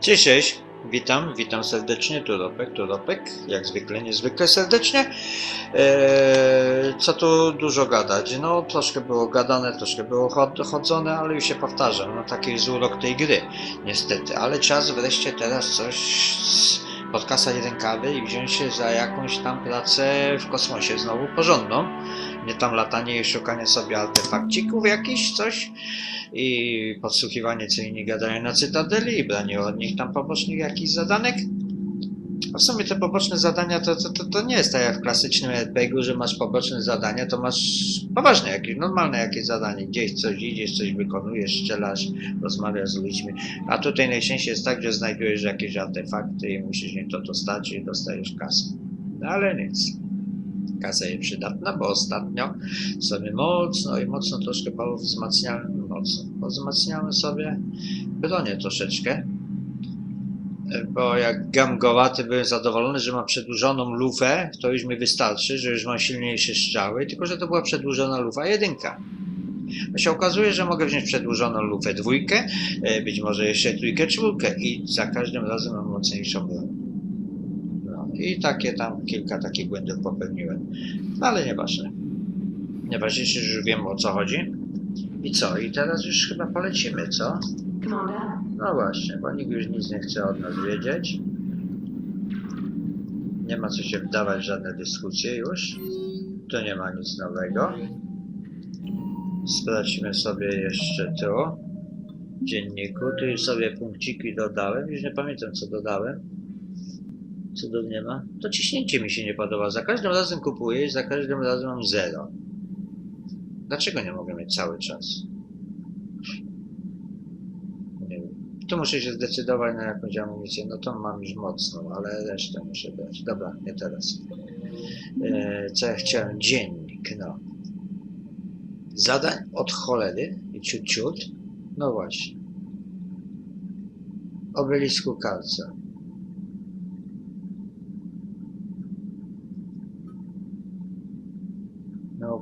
Cześć. Witam, witam serdecznie, tu Ropek, tu Ropek, jak zwykle, niezwykle serdecznie. Eee, co tu dużo gadać? No, troszkę było gadane, troszkę było chod- chodzone, ale już się powtarzam, no taki jest urok tej gry, niestety. Ale czas wreszcie teraz coś podkasać rękawy i wziąć się za jakąś tam pracę w kosmosie, znowu porządną. Nie tam latanie i szukanie sobie artefakcików jakichś, coś i podsłuchiwanie, co inni gadają na Cytadeli i branie od nich tam pobocznych jakichś zadanek. A w sumie te poboczne zadania to, to, to, to nie jest tak jak w klasycznym RPG-u, że masz poboczne zadania, to masz poważne jakieś, normalne jakieś zadanie. Gdzieś coś idziesz, coś wykonujesz, strzelasz, rozmawiasz z ludźmi. A tutaj najczęściej jest tak, że znajdujesz jakieś artefakty i musisz nie to dostać i dostajesz kasę. No ale nic. Kasa jest przydatna, bo ostatnio sobie mocno i mocno troszkę wzmacniałem, mocno, wzmacniałem sobie bronię troszeczkę, bo jak gamgowaty byłem zadowolony, że mam przedłużoną lufę, to już mi wystarczy, że już mam silniejsze strzały, tylko że to była przedłużona lufa jedynka. A się okazuje, że mogę wziąć przedłużoną lufę dwójkę, e, być może jeszcze trójkę, czwórkę i za każdym razem mam mocniejszą broń. I takie tam, kilka takich błędów popełniłem. No ale nieważne. Najważniejsze, że już wiem o co chodzi. I co? I teraz już chyba polecimy, co? No właśnie, bo nikt już nic nie chce od nas wiedzieć. Nie ma co się wdawać w żadne dyskusje już. Tu nie ma nic nowego. Sprawdźmy sobie jeszcze tu. W dzienniku. Tu już sobie punkciki dodałem. Już nie pamiętam co dodałem. Cudów nie ma. To ciśnięcie mi się nie podoba. Za każdym razem kupuję i za każdym razem mam zero. Dlaczego nie mogę mieć cały czas? Tu muszę się zdecydować na jakąś amunicję. No to mam już mocną, ale resztę muszę brać. Dobra, nie teraz. E, co ja chciałem? Dziennik, no. Zadań od cholery i ciut ciut. No właśnie. Obelisku kalca.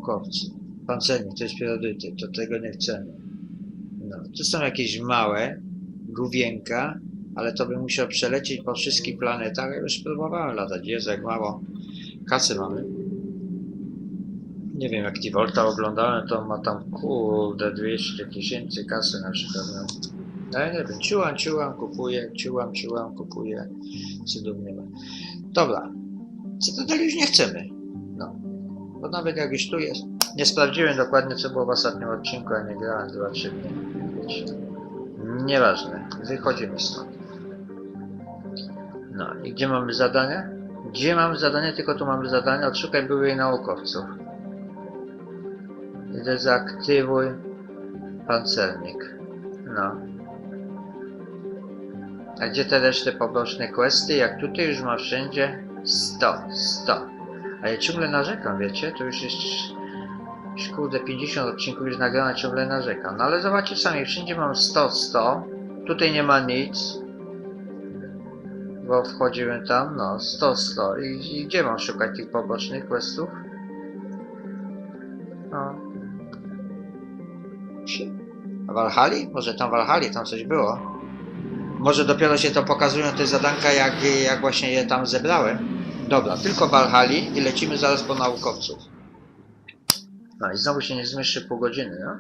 Naukowcy. Pancernik, to jest priorytet, to tego nie chcemy. No, tu są jakieś małe, główienka, ale to bym musiał przelecieć po wszystkich planetach. Ja już próbowałem latać, jest jak mało kasy mamy. Nie wiem, jak Tivolta oglądałem, to ma tam kurde 200 tysięcy kasy na przykład. No. Ale nie wiem, ciułam, ciułam, kupuję, ciułam, ciułam, kupuję. Cudów nie ma. Dobra, dalej już nie chcemy. Bo nawet jak już tu jest, nie sprawdziłem dokładnie, co było w ostatnim odcinku, a nie grałem 2-3 dni. Nieważne, wychodzimy stąd. No i gdzie mamy zadanie? Gdzie mamy zadanie? Tylko tu mamy zadanie. Odszukaj byłych naukowców. Dezaktywuj pancernik. No. A gdzie te reszty poboczne questy? Jak tutaj już ma wszędzie 100, 100. A ja ciągle narzekam, wiecie? To już jest kurde 50 odcinków już nagrane, ciągle narzekam. No ale zobaczcie sami, wszędzie mam 100, 100. Tutaj nie ma nic. Bo wchodziłem tam, no 100, 100. I, i gdzie mam szukać tych pobocznych questów? No. A Walhali? Może tam Walhali, tam coś było. Może dopiero się to pokazują te zadanka, jak, jak właśnie je tam zebrałem. Dobra, tylko Walhali i lecimy zaraz po naukowców. No i znowu się nie zmieszczy pół godziny, no?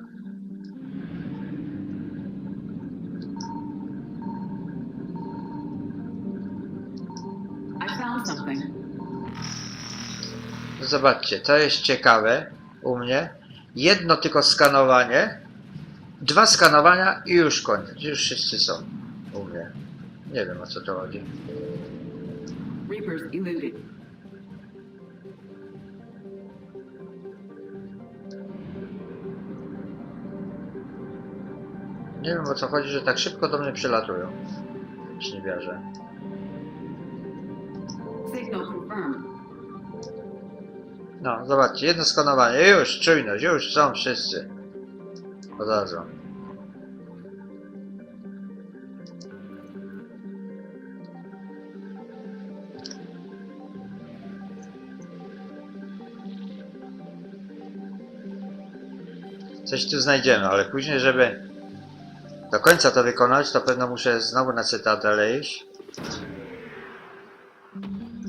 Zobaczcie, to jest ciekawe u mnie. Jedno tylko skanowanie, dwa skanowania i już koniec. Już wszyscy są u mnie. Nie wiem o co to chodzi. Reapers eluded. Nie wiem o co chodzi, że tak szybko do mnie przylatują. Śniewiarze. Signal confirmed. No, zobaczcie, jedno skanowanie, już, czujność, już są wszyscy. Od razu. Coś tu znajdziemy, ale później, żeby do końca to wykonać, to pewno muszę znowu na Cytadelę iść.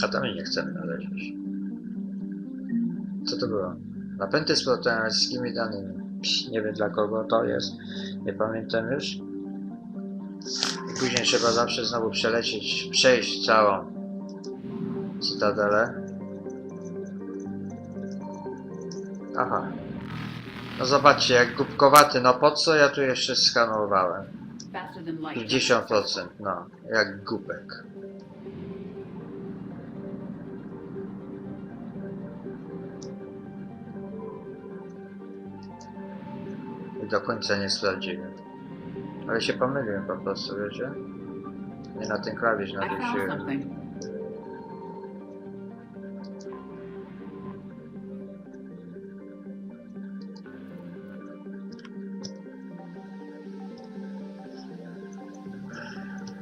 A tam i nie chcemy naleźć. Co to było? Napęty z proteinackimi danymi. Psz, nie wiem dla kogo to jest. Nie pamiętam już. I później trzeba zawsze znowu przelecieć, przejść całą Cytadelę. Aha. No zobaczcie, jak głupkowaty, no po co ja tu jeszcze skanowałem? Faster than light. 50%, no, jak głupek. I do końca nie sprawdziłem. Ale się pomyliłem po prostu, wiecie? Nie na ten klawisz found nadusiłem.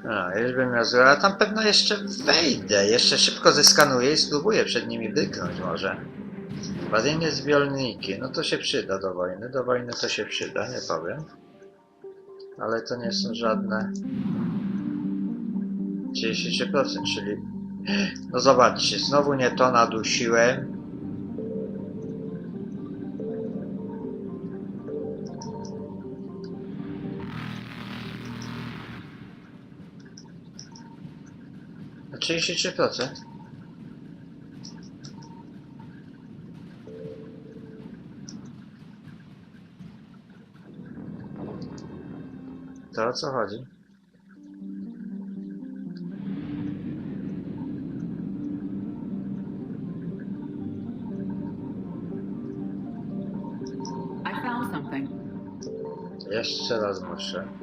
A, już bym miał złe, ale tam pewno jeszcze wejdę. Jeszcze szybko zeskanuję i spróbuję przed nimi byknąć może. Awaryjne zbiorniki, no to się przyda do wojny. Do wojny to się przyda, nie powiem. Ale to nie są żadne... 33%, czyli... No zobaczcie, znowu nie to nadusiłem. 33%. To o co chodzi? Jeszcze raz muszę.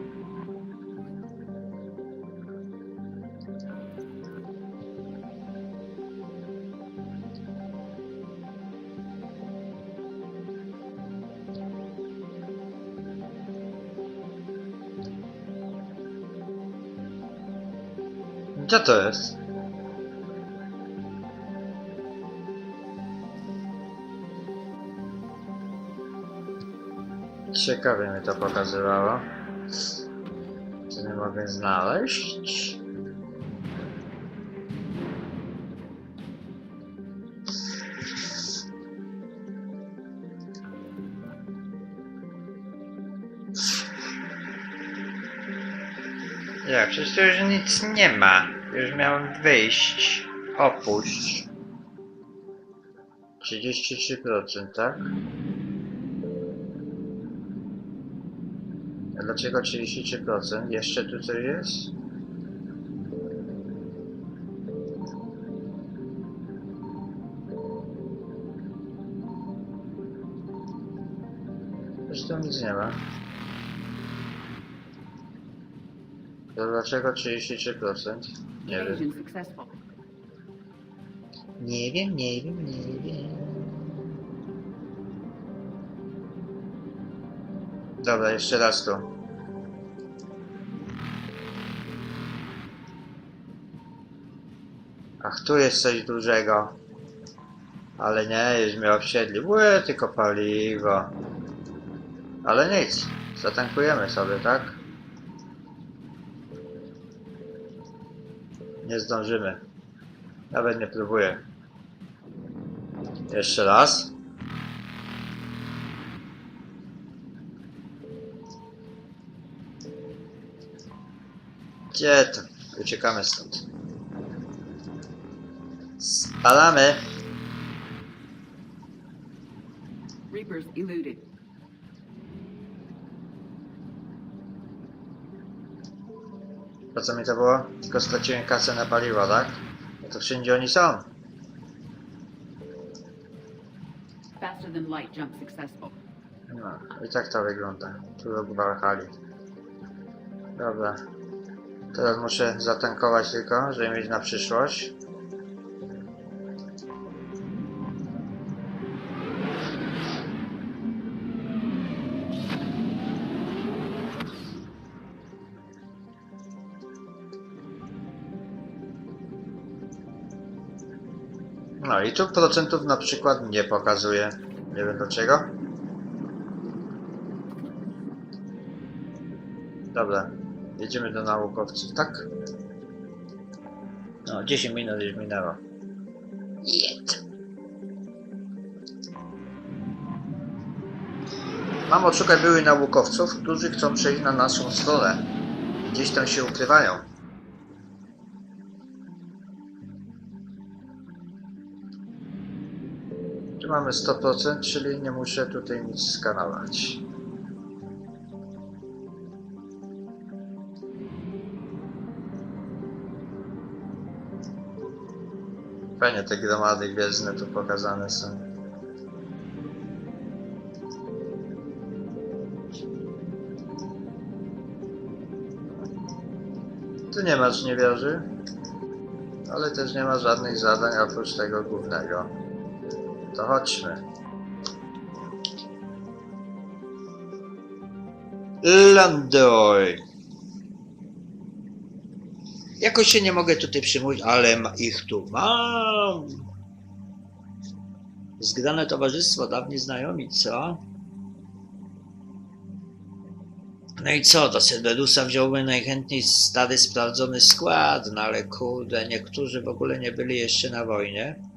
Gdzie to jest? Ciekawie mi to pokazywało. Co nie mogę znaleźć? Jak, przecież już nic nie ma. Już miałem wyjść. Opuść. 33%, tak? A dlaczego 33%? Jeszcze tu coś jest? Zresztą nic nie ma. To dlaczego 33%? Nie wiem. Successful. Nie wiem, nie wiem, nie wiem. Dobra, jeszcze raz tu. Ach, tu jest coś dużego. Ale nie, już mnie osiedli. Łe, tylko paliwo. Ale nic. Zatankujemy sobie, tak? Nie zdążymy. Nawet nie próbuję. Jeszcze raz. Gdzie to? Uciekamy stąd. Spadamy. Reapers eluded. Po co mi to było? Tylko straciłem kasę na paliwo, tak? No to wszędzie oni są. Faster than light jump successful. No, i tak to wygląda. Tu obwalchali. Dobra. Teraz muszę zatankować tylko, żeby mieć na przyszłość. I tu procentów na przykład nie pokazuje. Nie wiem dlaczego. Dobra, jedziemy do naukowców, tak? No, 10 minut już minęło. Jed. Mamo, szukaj byłych naukowców, którzy chcą przejść na naszą stronę. Gdzieś tam się ukrywają. Mamy 100%, czyli nie muszę tutaj nic skanować. Fajnie te gromady gwiezdne tu pokazane są. Tu nie masz niewiarzy, ale też nie ma żadnych zadań oprócz tego głównego. To chodźmy. Landoy. Jakoś się nie mogę tutaj przymówić, ale ich tu mam. Zgrane towarzystwo, dawni znajomi, co? No i co, do Cerberusa wziąłby najchętniej stary, sprawdzony skład, no ale kurde, niektórzy w ogóle nie byli jeszcze na wojnie.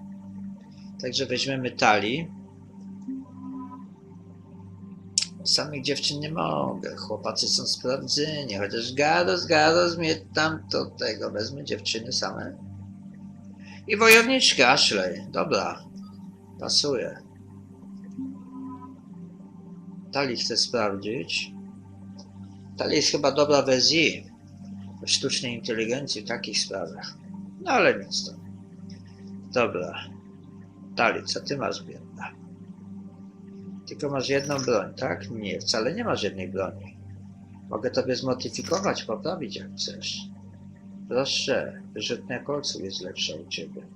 Także weźmiemy Tali. Samych dziewczyn nie mogę, chłopacy są sprawdzeni, chociaż Garos, Garos mnie tam do tego wezmę dziewczyny same. I wojowniczka Ashley, dobra, pasuje. Tali chcę sprawdzić. Tali jest chyba dobra w SI, w sztucznej inteligencji, w takich sprawach. No ale nic to. Dobra. Tali, co ty masz, biedna? Tylko masz jedną broń, tak? Nie, wcale nie masz jednej broni. Mogę tobie zmodyfikować, poprawić jak chcesz. Proszę, wyrzutnia kolców jest lepsza u ciebie.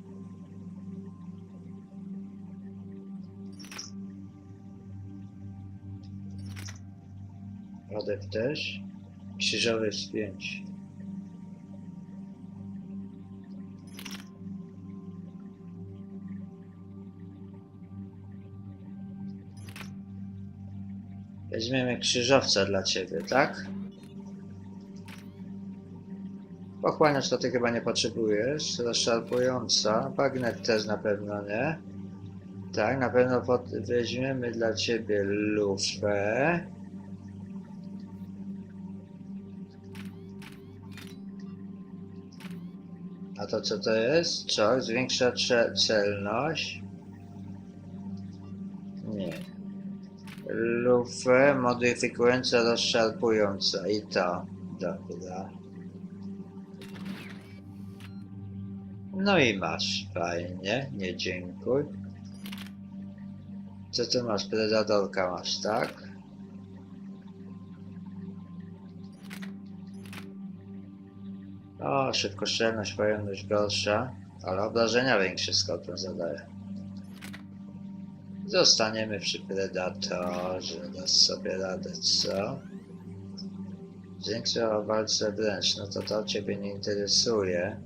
Odew też. Krzyżowy wspięć. Weźmiemy krzyżowca dla ciebie, tak? Pochłaniacz to ty chyba nie potrzebujesz. Rozszarpująca. Bagnet też na pewno nie. Tak, na pewno weźmiemy dla ciebie lufę. A to co to jest? Co? Zwiększa celność? Nie. Lufę modyfikująca, rozszarpująca. I to. Dobra. No i masz. Fajnie. Nie dziękuj. Co tu masz? Predatorka masz, tak? O, szybkostrzelność, pojemność gorsza, ale obrażenia większe Skorpion zadaje. Zostaniemy przy Predatorze, dasz sobie radę, co? Zwiększa o walce wręcz, no to to Ciebie nie interesuje.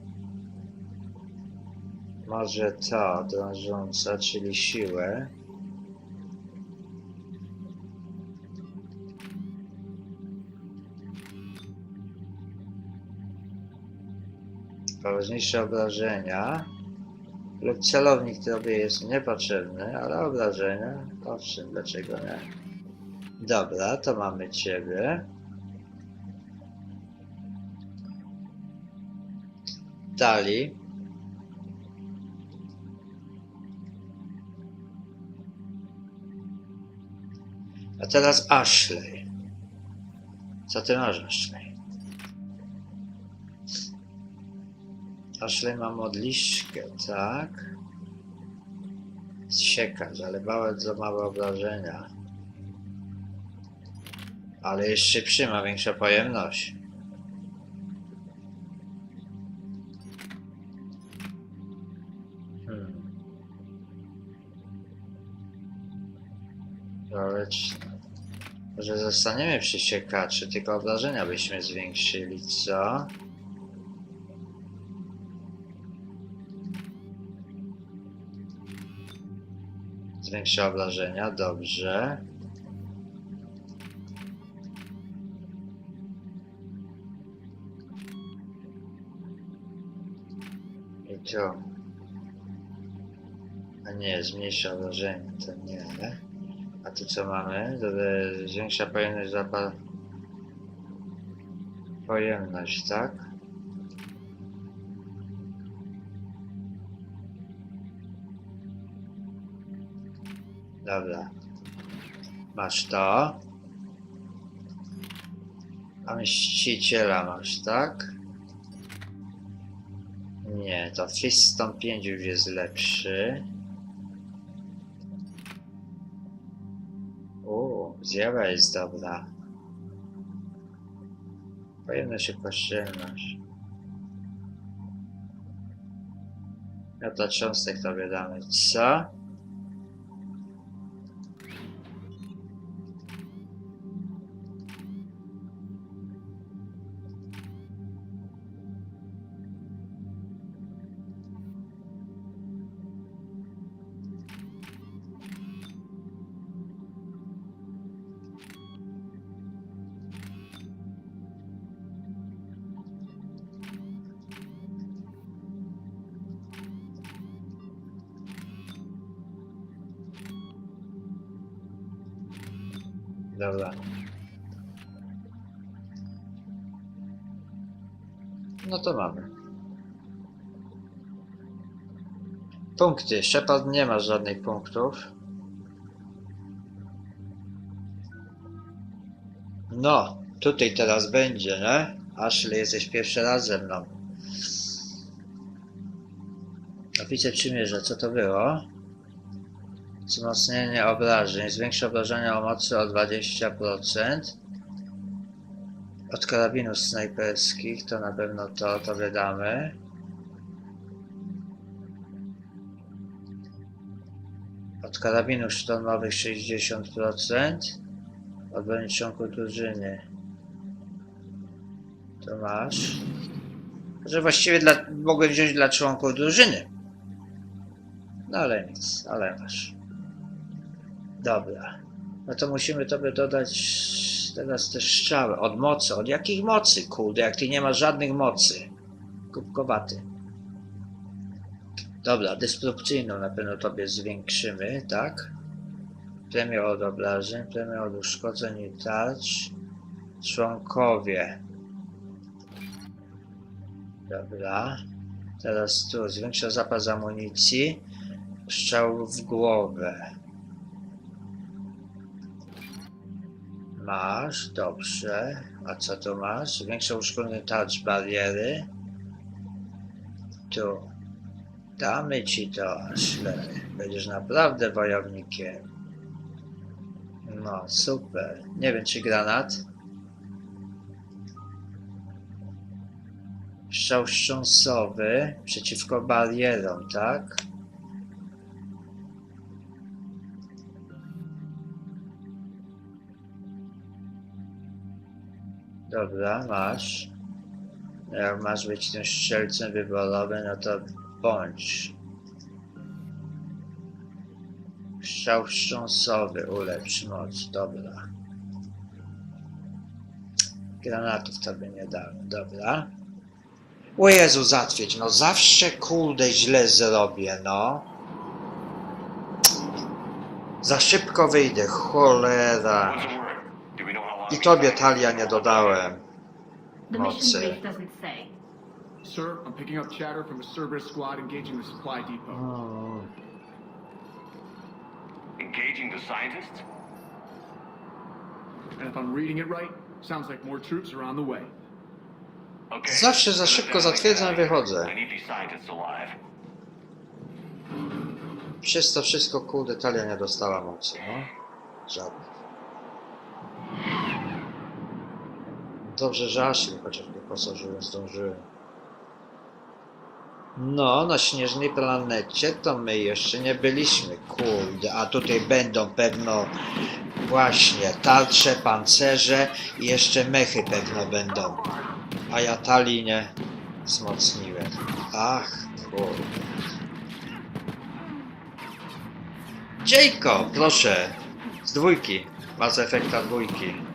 Może to, drążąca, czyli siłę. Poważniejsze obrażenia lub celownik tobie jest niepotrzebny, ale obrażenia, owszem, dlaczego nie? Dobra, to mamy ciebie. Dali. A teraz Ashley. Co ty masz, Ashley? Ashley ma modliszkę, tak? Zsiekać, ale bardzo małe obrażenia. Ale jest szybszy, ma większą pojemność. Hmm. Waleczne. Może zostaniemy przy siekaczy, tylko obrażenia byśmy zwiększyli, co? Zwiększa obrażenia, dobrze. I to. A nie, zmniejsza obrażenia, to nie. A tu co mamy? E, zwiększa pojemność zapal... Pojemność, tak? Dobra. Masz to. A mściciela masz, tak? Nie, to Fist 5 już jest lepszy. O, zjawa jest dobra. Pojemność i poszczelność. Ja to cząstek tobie damy. Co? Dobra. No to mamy. Punkty. Shepard nie ma żadnych punktów. No, tutaj teraz będzie, nie? Ashley, jesteś pierwszy raz ze mną. A wiceprzymierze, co to było? Wzmocnienie obrażeń. Zwiększa obrażenia o mocy o 20%. Od karabinów snajperskich to na pewno to, to wydamy. Od karabinów sztormowych 60%. Od broni drużyny. To masz. Że właściwie dla, mogłem wziąć dla członków drużyny. No ale nic, ale masz. Dobra. No to musimy tobie dodać teraz te strzały. Od mocy. Od jakich mocy, kurde? Jak ty nie masz żadnych mocy. Kubkowaty. Dobra, dysrupcyjną na pewno tobie zwiększymy, tak? Premię od obrażeń, premię od uszkodzeń i tarcz. Członkowie. Dobra. Teraz tu zwiększa zapas amunicji. Strzał w głowę. Masz, dobrze. A co tu masz? Większe uszkodzenie tarcz bariery. Tu. Damy ci to, Ashley. Będziesz naprawdę wojownikiem. No, super. Nie wiem, czy granat? Strzał wstrząsowy przeciwko barierom, tak? Dobra, masz. Jak masz być tym strzelcem wyborowym, no to bądź. Strzał wstrząsowy, ulepsz moc, dobra. Granatów tobie nie dałem, dobra. O Jezu, zatwierdź, no zawsze kurde źle zrobię, no. Za szybko wyjdę, cholera. I tobie talia nie dodałem. Mocy. brief doesn't say. Sir, I'm picking up chatter from a Cerberus squad engaging the supply depot. Engaging the scientists? And if I'm reading it right, sounds like more troops are on the way. Okay. Zawsze za szybko zatwierdzam, wychodzę. I need these scientists alive. Przez to wszystko kurde talia nie dostała mocy, no. Żadnych. Dobrze, że Ashley chociaż wyposażyłem, zdążyłem. No, na śnieżnej planecie to my jeszcze nie byliśmy, kurde, a tutaj będą pewno właśnie tarcze, pancerze i jeszcze mechy pewno będą. A ja talii nie wzmocniłem. Ach, kurde. Jacob, proszę. Z dwójki. Mass Effecta dwójki.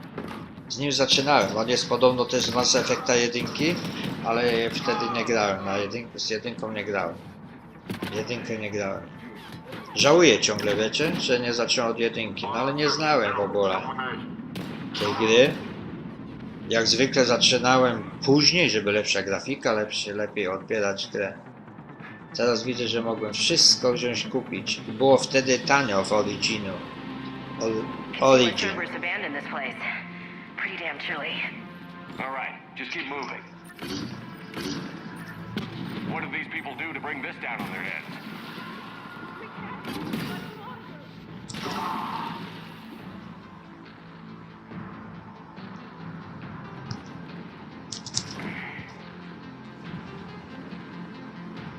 Z nim zaczynałem. On jest podobno też z Mass Effecta jedynki, ale wtedy nie grałem, na jedynku, z jedynką nie grałem. Jedynkę nie grałem. Żałuję ciągle, wiecie, że nie zacząłem od jedynki, no ale nie znałem w ogóle tej gry. Jak zwykle zaczynałem później, żeby lepsza grafika, lepszy, lepiej odbierać grę. Teraz widzę, że mogłem wszystko wziąć, kupić. Było wtedy tanio w Originu. Or, Origin. Pretty damn chilly. All right, just keep moving. What did these people do to bring this down on their heads?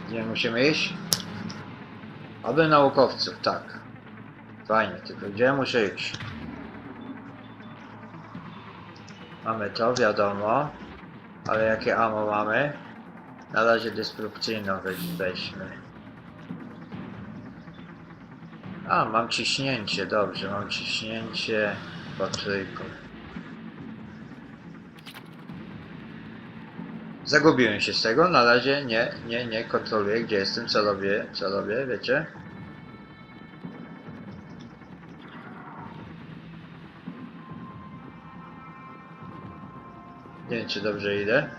Gdzie musimy iść? Aby naukowców, tak. Fajnie, tylko gdzie muszę iść? Mamy to, wiadomo. Ale jakie ammo mamy? Na razie dysrupcyjną weź, weźmy. A, mam ciśnięcie, dobrze, mam ciśnięcie po trójku. Zagubiłem się z tego, na razie nie, nie, nie kontroluję gdzie jestem, co robię, co robię, wiecie? Nie wiem czy dobrze idę.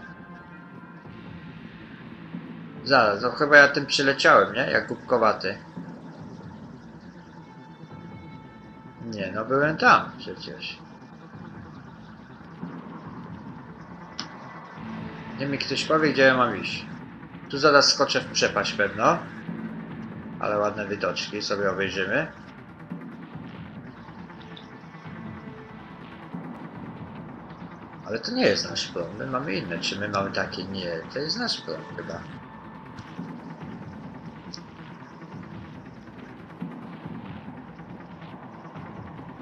Zaraz, no chyba ja tym przyleciałem, nie? Jak głupkowaty. Nie, no byłem tam przecież. Nie mi ktoś powie, gdzie ja mam iść. Tu zaraz skoczę w przepaść pewno. Ale ładne widoczki sobie obejrzymy. Ale to nie jest nasz plon, my mamy inne. Czy my mamy takie? Nie, to jest nasz plon chyba.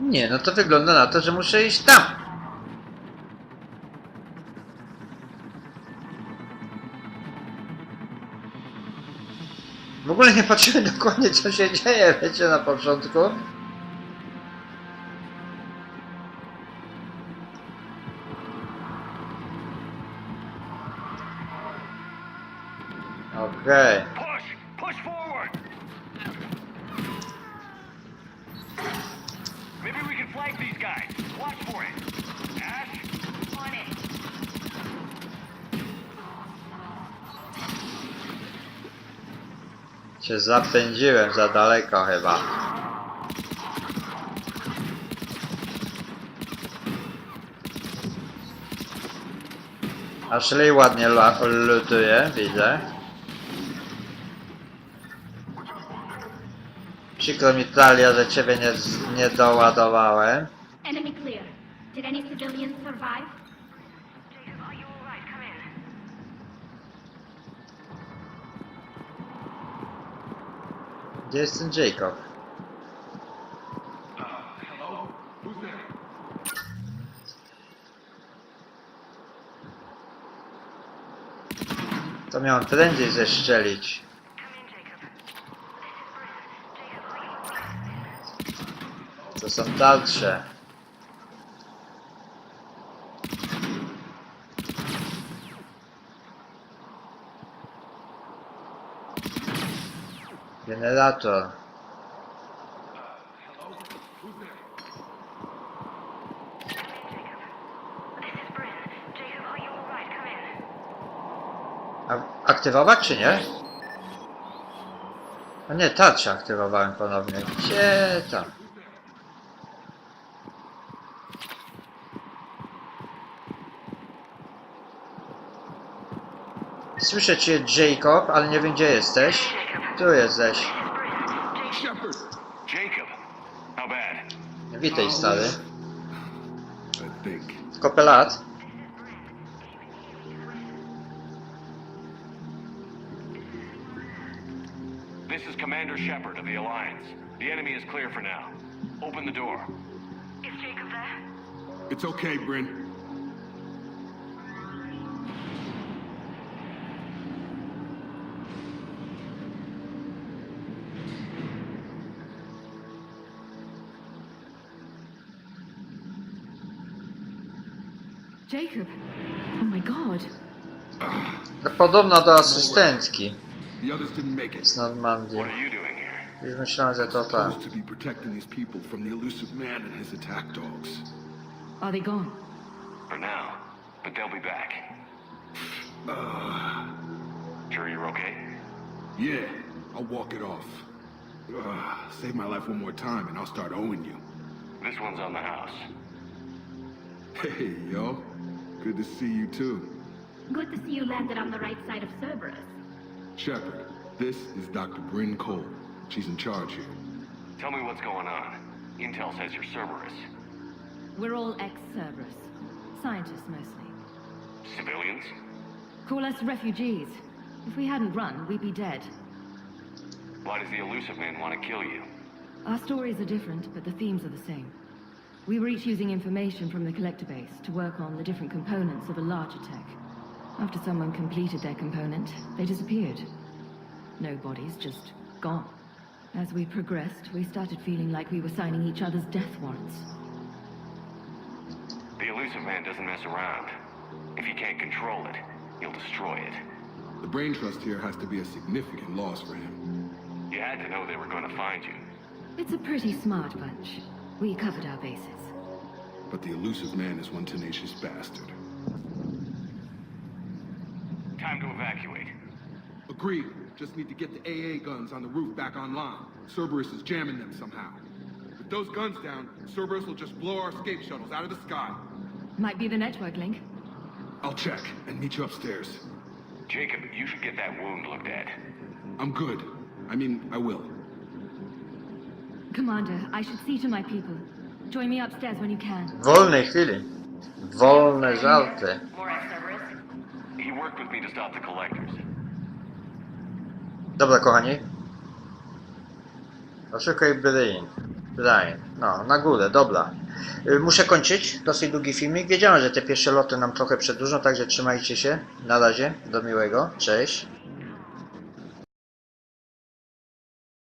Nie, no to wygląda na to, że muszę iść tam. W ogóle nie patrzyłem dokładnie co się dzieje, wiecie, na początku. On it. Się zapędziłem za daleko chyba. Ashley ładnie lutuje, widzę. Przykro mi Talia, że ciebie nie, nie doładowałem. Enemy clear. Did any civilians survive? Jacob, are you alright? Come in. Gdzie jest ten Jacob? To miałem prędzej zeszczelić. To są dalsze. Generator. A aktywować czy nie? A nie, tarczę aktywowałem ponownie. Gdzie tam? Słyszę cię Jacob, ale nie wiem gdzie jesteś. Tu jesteś. Jacob. How bad? Witaj stary. I think. Kopę lat. This is Commander Shepard of the Alliance. The enemy is clear for now. Open the door. Is Jacob there? It's okay, Bryn. Jacob. Oh my god. Podobna do asystentki The others didn't make it. z Normandii. What are you doing here? Już myślałem, że to tak. Supposed to be protecting these people from the elusive man and his attack dogs. Are they gone? For now. But they'll be back. Sure you're okay? Yeah, I'll walk it off. Uh, save my life one more time and I'll start owing you. This one's on the house. Hey, yo. Good to see you too. Good to see you landed on the right side of Cerberus. Shepard, this is Dr. Bryn Cole. She's in charge here. Tell me what's going on. Intel says you're Cerberus. We're all ex-Cerberus. Scientists mostly. Civilians? Call us refugees. If we hadn't run, we'd be dead. Why does the elusive man want to kill you? Our stories are different, but the themes are the same. We were each using information from the collector base to work on the different components of a larger tech. After someone completed their component, they disappeared. No bodies, just gone. As we progressed, we started feeling like we were signing each other's death warrants. The elusive man doesn't mess around. If he can't control it, he'll destroy it. The brain trust here has to be a significant loss for him. You had to know they were going to find you. It's a pretty smart bunch. We covered our bases. But the elusive man is one tenacious bastard. Time to evacuate. Agreed. Just need to get the AA guns on the roof back online. Cerberus is jamming them somehow. With those guns down, Cerberus will just blow our escape shuttles out of the sky. Might be the network link. I'll check and meet you upstairs. Jacob, you should get that wound looked at. I'm good. I mean, I will. Commander, I should see to my people. Join me upstairs when you can. W wolnej chwili. Wolne żarty. He worked with me to stop the collectors. Dobra, kochani. Oszukaj Brain. Brain. No, na górę, dobra. Y, Muszę kończyć. Dosyć długi filmik. Wiedziałem, że te pierwsze loty nam trochę przedłużą, także trzymajcie się. Na razie. Do miłego. Cześć.